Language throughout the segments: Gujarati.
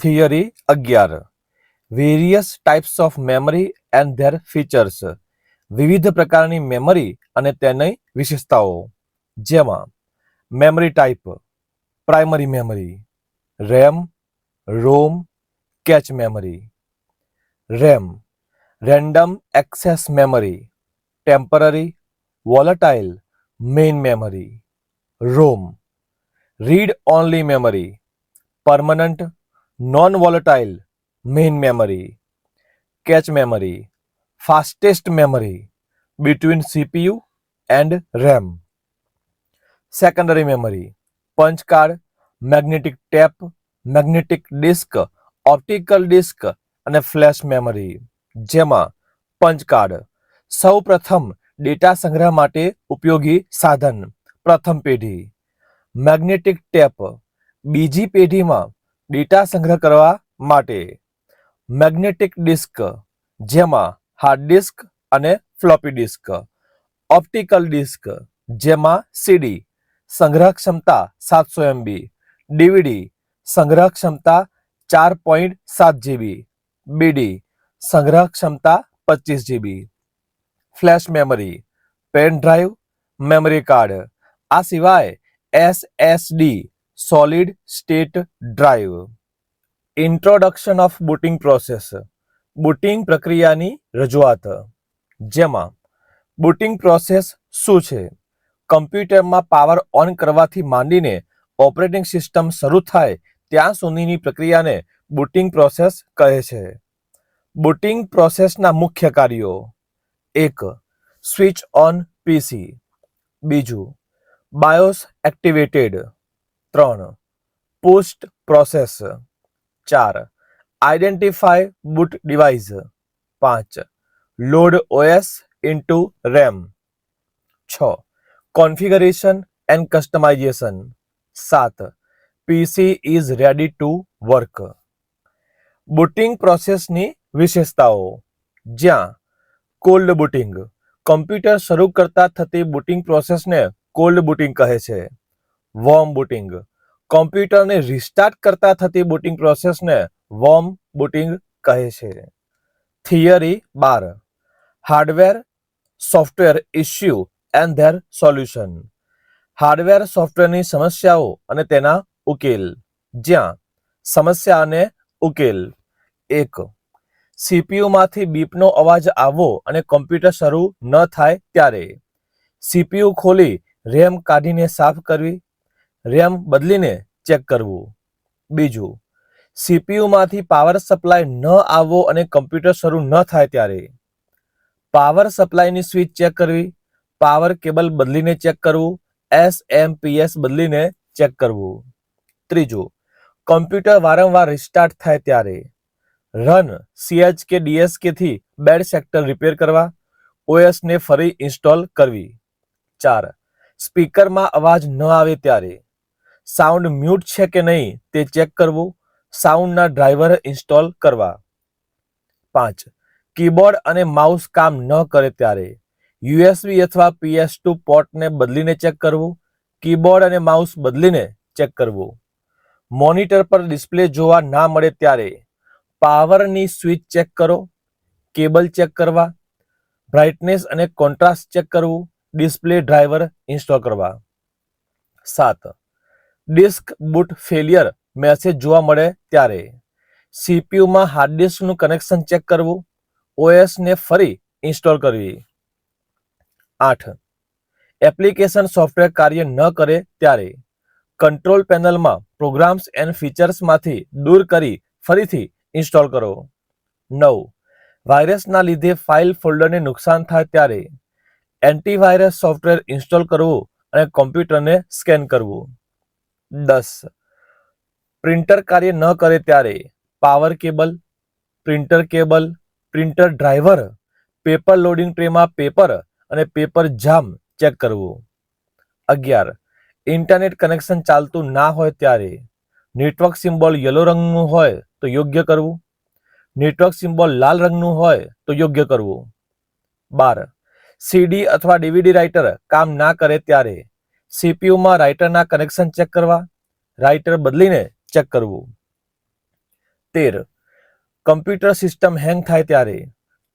થિયરી અગિયાર. Various types of memory and their features વિવિધ પ્રકારની મેમરી અને તેની વિશેષતાઓ. જેમાં memory type primary memory RAM ROM cache memory RAM random access memory temporary volatile main memory ROM read only memory permanent non volatile main memory cache memory fastest memory between cpu and ram secondary memory punch card magnetic tape magnetic disk optical disk અને ફ્લેશ મેમરી જેમાં પંચ કાર્ડ સૌ પ્રથમ ડેટા સંગ્રહ માટે ઉપયોગી સાધન પ્રથમ પેઢી મેગ્નેટિક ટેપ બીજી પેઢીમાં ડેટા સંગ્રહ કરવા માટે. મેગ્નેટિક ડિસ્ક, જેમાં હાર્ડ ડિસ્ક અને ફ્લોપી ડિસ્ક. ઓપ્ટિકલ ડિસ્ક, જેમાં સીડી સંગ્રહ ક્ષમતા સાતસો એમબી. ડીવીડી સંગ્રહ ક્ષમતા ચાર પોઈન્ટ સાત જીબી. બીડી સંગ્રહ ક્ષમતા પચીસ GB. Flash memory, pen drive, memory card. આ સિવાય SSD solid state drive introduction of booting process booting પ્રક્રિયાની રજૂઆત. જેમાં બુટિંગ પ્રોસેસ શું છે? કમ્પ્યુટરમાં પાવર ઓન કરવાથી માંડીને ઓપરેટિંગ સિસ્ટમ શરૂ થાય ત્યાં સુધીની પ્રક્રિયાને બુટિંગ પ્રોસેસ કહે છે. બુટિંગ પ્રોસેસના મુખ્ય કાર્યો. એક સ્વિચ ઓન પીસી બીજું બાયોસ એક્ટિવેટેડ ત્રણ. પોસ્ટ પ્રોસેસ ચાર. આઈડેન્ટિફાય બુટ ડિવાઇસ પાંચ. લોડ ઓએસ ઇન્ટુ રેમ છ. કોન્ફિગરેશન એન્ડ કસ્ટમાઇઝેશન સાત. PC is ready to work booting પ્રોસેસની વિશેષતાઓ. જ્યાં કોલ્ડ બુટિંગ કમ્પ્યુટર શરૂ કરતા થતી બુટિંગ પ્રોસેસને કોલ્ડ બુટિંગ કહે છે. Warm booting. કોમ્પ્યુટરને રિસ્ટાર્ટ કરતા થતી બુટિંગ પ્રોસેસને વોર્મ બુટિંગ કહે છે. Theory bar. Hardware, software issue and their solution. Hardware સોફ્ટવેરની સમસ્યાઓ અને તેના ઉકેલ. જ્યાં સમસ્યા અને ઉકેલ. એક. સીપીયુમાંથી બીપનો અવાજ આવવો અને કોમ્પ્યુટર શરૂ ન થાય ત્યારે. સીપીયુ ખોલી રેમ કાઢીને સાફ કરવી રેમ બદલીને ચેક કરવું. બીજું, સીપીયુમાંથી પાવર સપ્લાય ન આવવો અને કમ્પ્યુટર શરૂ ન થાય ત્યારે. પાવર સપ્લાયની સ્વિચ ચેક કરવી, પાવર કેબલ બદલીને ચેક કરવું, એસએમપીએસ બદલીને ચેક કરવું. ત્રીજું, કમ્પ્યુટર વારંવાર રિસ્ટાર્ટ થાય ત્યારે. રન સીએચ કે ડીએસકેથી બેડ સેક્ટર રિપેર કરવા, ઓએસને ફરી ઇન્સ્ટોલ કરવી. ચાર, સ્પીકરમાં અવાજ ન આવે ત્યારે. સાઉન્ડ મ્યુટ છે કે નહીં તે ચેક કરવું. સાઉન્ડના ડ્રાઈવર ઇન્સ્ટોલ કરવા. પાંચ. કીબોર્ડ અને માઉસ કામ ન કરે ત્યારે. યુએસબી અથવા પીએસ ટુ પોર્ટને બદલીને ચેક કરવું. કીબોર્ડ અને માઉસ બદલીને ચેક કરવું. મોનિટર પર ડિસ્પ્લે જોવા ના મળે ત્યારે પાવરની સ્વિચ ચેક કરો. કેબલ ચેક કરવા. બ્રાઇટનેસ અને કોન્ટ્રાસ્ટ ચેક કરવું. ડિસ્પ્લે ડ્રાઈવર ઇન્સ્ટોલ કરવા. સાત. ડિસ્ક બુટ ફેલિયર મેસેજ જોવા મળે ત્યારે. સીપીયુમાં હાર્ડ ડિસ્કનું કનેક્શન ચેક કરવું. ઓએસને ફરી ઇન્સ્ટોલ કરવી. આઠ. એપ્લિકેશન સોફ્ટવેર કાર્ય ન કરે ત્યારે. કંટ્રોલ પેનલમાં પ્રોગ્રામ્સ એન્ડ ફીચર્સમાંથી દૂર કરી ફરીથી ઇન્સ્ટોલ કરો. નવ. વાયરસના લીધે ફાઇલ ફોલ્ડરને નુકસાન થાય ત્યારે. એન્ટીવાયરસ સોફ્ટવેર ઇન્સ્ટોલ કરવું અને કોમ્પ્યુટરને સ્કેન કરવું. દસ. પ્રિન્ટર કાર્ય ન કરે ત્યારે power cable, printer cable, printer driver, paper loading ટ્રેમાં paper અને પેપર જામ ચેક કરવું. અગિયાર. ઇન્ટરનેટ કનેક્શન ચાલતું ના હોય ત્યારે નેટવર્ક સિમ્બોલ યલો રંગનું હોય તો યોગ્ય કરવું. નેટવર્ક સિમ્બોલ લાલ રંગનું હોય તો યોગ્ય કરવું. બાર. સીડી અથવા ડીવીડી રાઇટર કામ ના કરે ત્યારે સીપીયુમાં રાઇટરના કનેક્શન ચેક કરવા, રાઇટર બદલીને ચેક કરવું. તેર. કમ્પ્યુટર સિસ્ટમ હેંગ થાય ત્યારે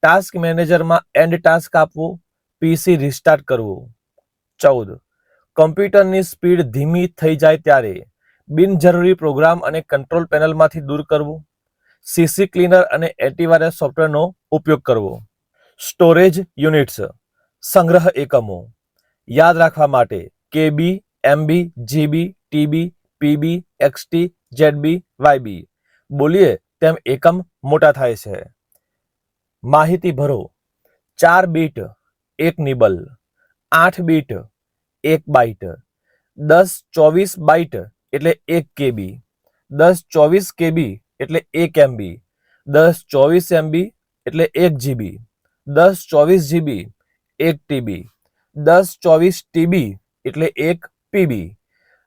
ટાસ્ક મેનેજરમાં એન્ડ ટાસ્ક આપવો, પીસી રિસ્ટાર્ટ કરવું. ચૌદ. કમ્પ્યુટરની સ્પીડ ધીમી થઈ જાય ત્યારે બિનજરૂરી પ્રોગ્રામ અને કંટ્રોલ પેનલમાંથી દૂર કરવું. સીસી ક્લીનર અને એન્ટીવાયરસ સોફ્ટવેરનો ઉપયોગ કરવો. સ્ટોરેજ યુનિટ્સ, સંગ્રહ એકમો. યાદ રાખવા માટે KB MB GB TB PB X T ZB YB બોલીએ તેમ એકમ મોટા થાય છે। માહિતી ભરો। ચાર બીટ, એક નિબલ. આઠ બીટ, એક બાઇટ. દસ ચોવીસ બાઇટ, એટલે એક કેબી દસ ચોવીસ કેબી એટલે એક એમબી દસ ચોવીસ એમબી એટલે એક જીબી દસ ચોવીસ જીબી એક ટીબી દસ ચોવીસ ટીબી એટલે એક પીબી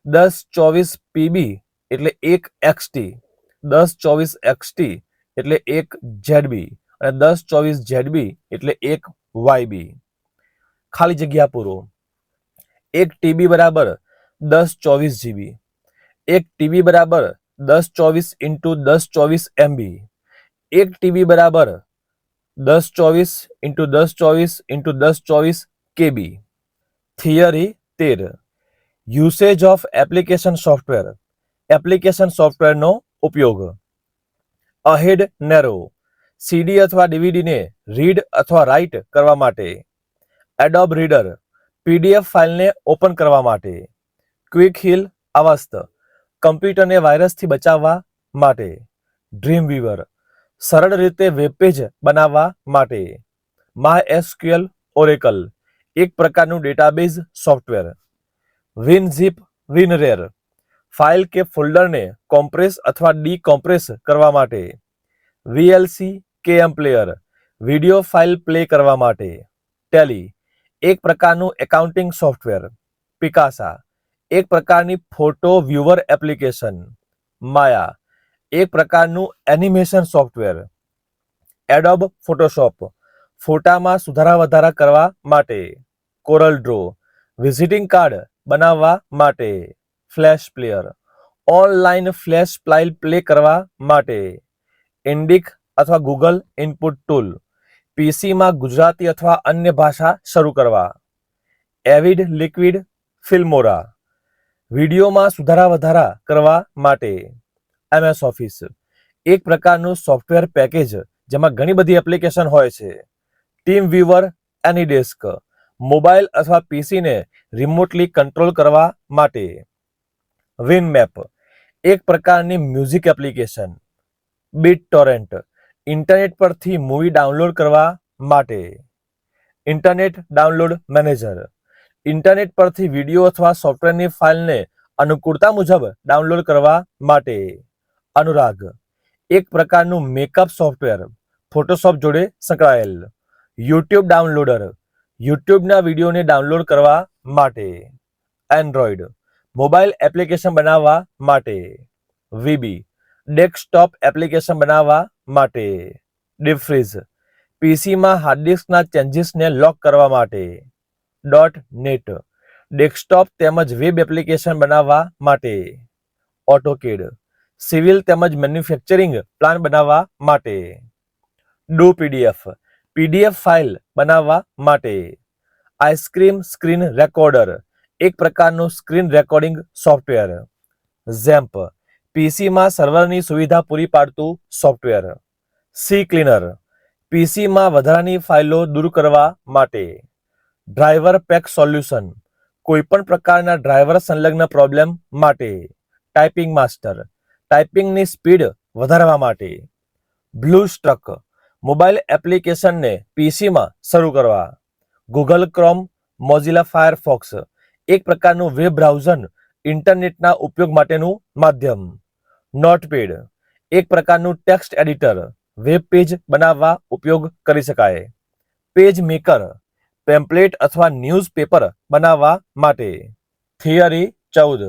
દસ ચોવીસ પીબી એટલે એક એક્સટી દસ ચોવીસ એક્સટી એટલે એક ઝેડબી અને દસ ચોવીસ ઝેડબી એટલે એક વાયબી ખાલી જગ્યા પૂરો. એક ટીબી બરાબર દસ ચોવીસ જીબી એક ટીબી બરાબર દસ ચોવીસ ઇન્ટુ દસ ચોવીસ એમબી એક ટીબી બરાબર દસ ચોવીસ ઇન્ટુ દસ ચોવીસ ઇન્ટુ દસ ચોવીસ કેબી થિયરી તેર usage of application software application સોફ્ટવેરનો ઉપયોગ. અહેડ નેરો સીડી અથવા ડીવીડીને રીડ અથવા રાઇટ કરવા માટે. એડોબ રીડર પીડીએફ ફાઇલને ઓપન કરવા માટે. ક્વિક હિલ અવસ્થ કમ્પ્યુટરને વાયરસથી બચાવવા માટે. ડ્રીમ વીવર સરળ રીતે વેબપેજ બનાવવા માટે. માય એસક્યુએલ ઓરેકલ એક પ્રકારનું database software WinZip WinRAR file કે ફોલ્ડરને કોમ્પ્રેસ અથવા ડીકોમ્પ્રેસ કરવા માટે. VLC KM player video file play કરવા માટે. ટેલી એક પ્રકારનું એકાઉન્ટિંગ સોફ્ટવેર પિકાસા એક પ્રકારની ફોટો વ્યુવર એપ્લિકેશન માયા એક પ્રકારનું એનિમેશન સોફ્ટવેર એડોબ ફોટોશોપ ફોટામાં સુધારા વધારા કરવા માટે. કોરલ ડ્રો, વિઝિટિંગ કાર્ડ બનાવવા માટે flash player, online flash player play કરવા માટે ઇન્ડિક અથવા ગૂગલ ઇનપુટ ટૂલ, પીસીમાં ગુજરાતી અથવા અન્ય ભાષા શરૂ કરવા, એવિડ લિક્વિડ ફિલ્મોરા, વિડીયોમાં સુધારા વધારા કરવા માટે, એમએસ ઓફિસ, એક પ્રકારનું સોફ્ટવેર પેકેજ, જેમાં ઘણી બધી એપ્લિકેશન હોય છે, ટીમ વ્યુઅર એનીડેસ્ક મોબાઈલ અથવા પીસીને રિમોટલી કંટ્રોલ કરવા માટે. વિનમેપ એક પ્રકારની music application. Bit torrent internet પરથી મૂવી ડાઉનલોડ કરવા માટે. ઇન્ટરનેટ ડાઉનલોડ મેનેજર, ઇન્ટરનેટ પરથી વીડિયો અથવા સોફ્ટવેરની ફાઇલને અનુકૂળતા મુજબ ડાઉનલોડ કરવા માટે. અનુરાગ, એક પ્રકારનું મેકઅપ સોફ્ટવેર ફોટોશોપ જોડે સંકળાયેલ. યુટ્યુબ ડાઉનલોડર યુટ્યુબના વિડીયોને ડાઉનલોડ કરવા માટે એન્ડ્રોઈડ મોબાઈલ એપ્લિકેશન બનાવવા માટે, વીબી, ડેસ્કટોપ એપ્લિકેશન બનાવવા માટે ડીપ ફ્રીઝ પીસીમાં હાર્ડ ડિસ્કના ચેન્જીસને લોક કરવા માટે, ડોટ નેટ, ડેસ્કટોપ તેમજ વેબ એપ્લિકેશન બનાવવા માટે, ઓટોકેડ, સિવિલ તેમજ મેન્યુફેક્ચરિંગ પ્લાન બનાવવા માટે, ડુ પીડીએફ પીડીએફ ફાઇલ બનાવવા માટે. આઈસ્ક્રીમ સ્ક્રીન રેકોર્ડર, એક પ્રકારનું સ્ક્રીન રેકોર્ડિંગ સોફ્ટવેર. ઝેમ્પ પીસીમાં સર્વરની સુવિધા પૂરી પાડતું સોફ્ટવેર. સી ક્લીનર પીસીમાં વધારાની ફાઇલો દૂર કરવા માટે. ડ્રાઈવર પેક સોલ્યુશન કોઈપણ પ્રકારના ડ્રાઈવર સંલગ્ન પ્રોબ્લેમ માટે. ટાઈપિંગ માસ્ટર ટાઈપિંગની સ્પીડ વધારવા માટે. બ્લુ સ્ટ્રક મોબાઈલ એપ્લિકેશનને પીસીમાં શરૂ કરવા. ગૂગલ ક્રોમ મોઝિલા ફાયરફોક્સ એક પ્રકારનું વેબ બ્રાઉઝર ઇન્ટરનેટના ઉપયોગ માટેનું માધ્યમ. નોટપેડ એક પ્રકારનું ટેક્સ્ટ એડિટર, વેબ પેજ બનાવવા ઉપયોગ કરી શકાય. પેજ મેકર પેમ્પલેટ અથવા ન્યૂઝપેપર બનાવવા માટે. થિયરી ચૌદ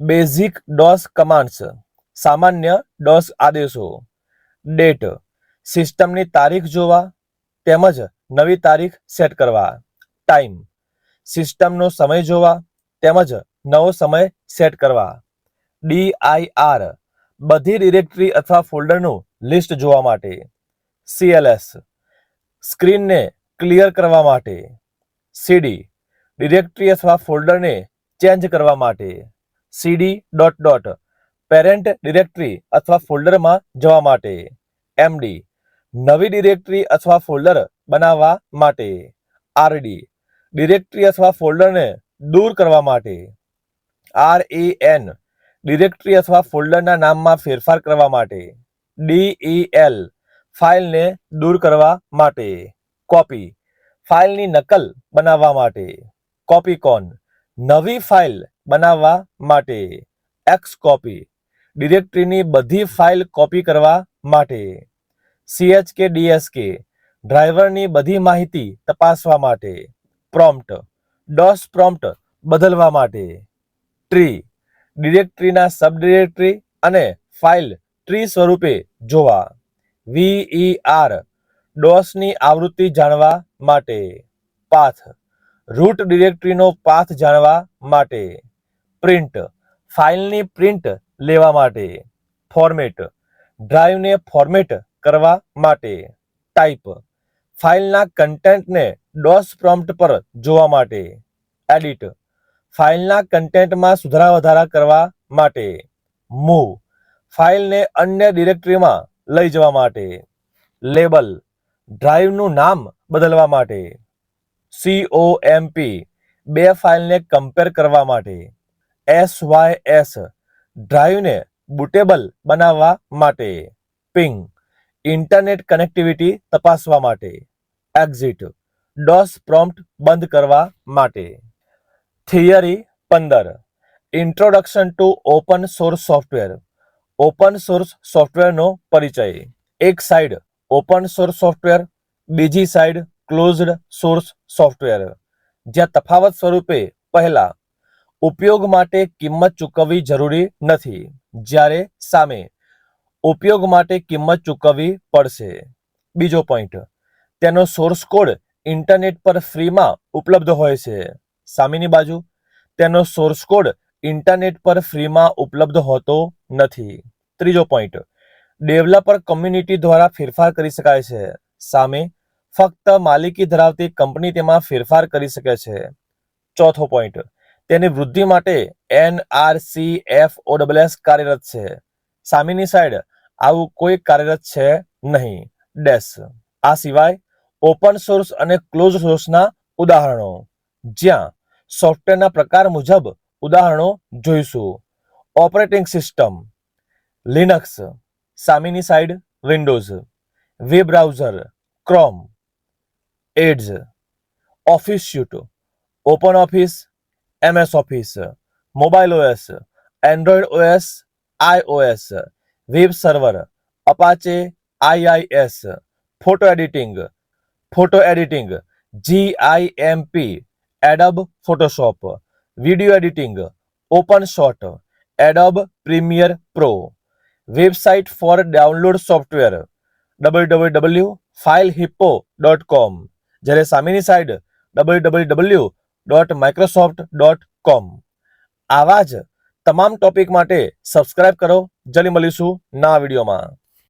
બેઝિક ડોસ કમાન્ડ્સ સામાન્ય ડોસ આદેશો. ડેટ સિસ્ટમની તારીખ જોવા તેમજ નવી તારીખ સેટ કરવા. ટાઈમ સિસ્ટમનો સમય જોવા તેમજ નવો સમય સેટ કરવા. ડીઆઈઆર બધી ડિરેક્ટરી અથવા ફોલ્ડરનું લિસ્ટ જોવા માટે. સીએલએસ સ્ક્રીનને ક્લિયર કરવા માટે. સીડી ડિરેક્ટરી અથવા ફોલ્ડરને ચેન્જ કરવા માટે. CD dot dot parent directory અથવા ફોલ્ડરમાં જવા માટે. એમડી નવી ડિરેક્ટરી અથવા ફોલ્ડર બનાવવા માટે. આરડી. ડિરેક્ટરી અથવા ફોલ્ડરને દૂર કરવા માટે. આર એ એન ડિરેક્ટરી અથવા ફોલ્ડરના નામમાં ફેરફાર કરવા માટે. ડીઈએલ. ફાઇલને દૂર કરવા માટે. કોપી. ફાઇલની નકલ બનાવવા માટે. કોપીકોન. નવી ફાઇલ બનાવવા માટે. એક્સ કોપી ડિરેક્ટરીની બધી ફાઇલ કોપી કરવા માટે. સીએચકે ડીએસકે ડ્રાઈવરની બધી માહિતી તપાસવા માટે. પ્રોમ્પ્ટ ડોસ પ્રોમ્પ્ટ બદલવા માટે. ટ્રી ડિરેક્ટરીના સબ ડિરેક્ટરી અને ફાઇલ ટ્રી સ્વરૂપે જોવા. વીઈઆર ડોસની આવૃત્તિ જાણવા માટે. પાથ રૂટ ડિરેક્ટરીનો પાથ જાણવા માટે. પ્રિન્ટ ફાઇલની પ્રિન્ટ લેવા માટે. ફોર્મેટ ડ્રાઈવને ફોર્મેટ કરવા માટે. ટાઈપ ફાઇલના કન્ટેન્ટને ડોસ પ્રોમ્પ્ટ પર જોવા માટે. એડિટ ફાઇલના કન્ટેન્ટમાં સુધારા વધારા કરવા માટે. મૂવ ફાઇલને અન્ય ડિરેક્ટરીમાં લઈ જવા માટે. લેબલ ડ્રાઈવનું નામ બદલવા માટે. સીઓએમપી બે ફાઇલને કમ્પેર કરવા માટે. એસ વાય એસ ડ્રાઈવને બુટેબલ બનાવવા માટે. પિંગ ઇન્ટરનેટ કનેક્ટિવિટી તપાસવા માટે. એક્ઝિટ ડોસ પ્રોમ્પ્ટ બંધ કરવા માટે. થિયરી પંદર. Introduction to open source software open source સોફ્ટવેરનો પરિચય. એક સાઈડ ઓપન સોર્સ સોફ્ટવેર બીજી સાઈડ ક્લોઝડ સોર્સ સોફ્ટવેર જ્યાં તફાવત સ્વરૂપે પહેલા, ઉપયોગ માટે કિંમત ચૂકવવી જરૂરી નથી. જ્યારે સામે ઉપયોગ માટે કિંમત ચૂકવવી પડશે. બીજો પોઈન્ટ તેનો સોર્સ કોડ ઇન્ટરનેટ પર ફ્રીમાં ઉપલબ્ધ હોય છે. સામેની બાજુ, તેનો સોર્સ કોડ ઇન્ટરનેટ પર ફ્રીમાં ઉપલબ્ધ હોતો નથી. ત્રીજો પોઈન્ટ ડેવલપર કમ્યુનિટી દ્વારા ફેરફાર કરી શકાય છે. સામે, ફક્ત માલિકી ધરાવતી કંપની તેમાં ફેરફાર કરી શકે છે. ચોથો પોઈન્ટ તેની વૃદ્ધિ માટે એનઆરસી એફ ઓડબ્લ્યુએસ કાર્યરત છે. સામેની સાઈડ આવું કોઈ કાર્યરત છે નહીં. ડેસ આ સિવાય ઓપન સોર્સ અને ક્લોઝ સોર્સના ઉદાહરણો. જ્યાં સોફ્ટવેરના પ્રકાર મુજબ ઉદાહરણો જોઈશું. Operating system. લિનક્સ. સામેની side Windows. Web browser. Chrome. Ads office suite. Open office. MS office. Mobile OS. Android OS. IOS web server Apache IIS photo editing photo editing G I M P Adobe Photoshop video editing open shot Adobe Premiere Pro website for download software W W W file hippo dot com જ્યારે સામેની side W W W dot Microsoft dot com આવા જ તમામ ટોપિક માટે સબસ્ક્રાઇબ કરો. જલ્દી મળીશું ના વિડીયોમાં.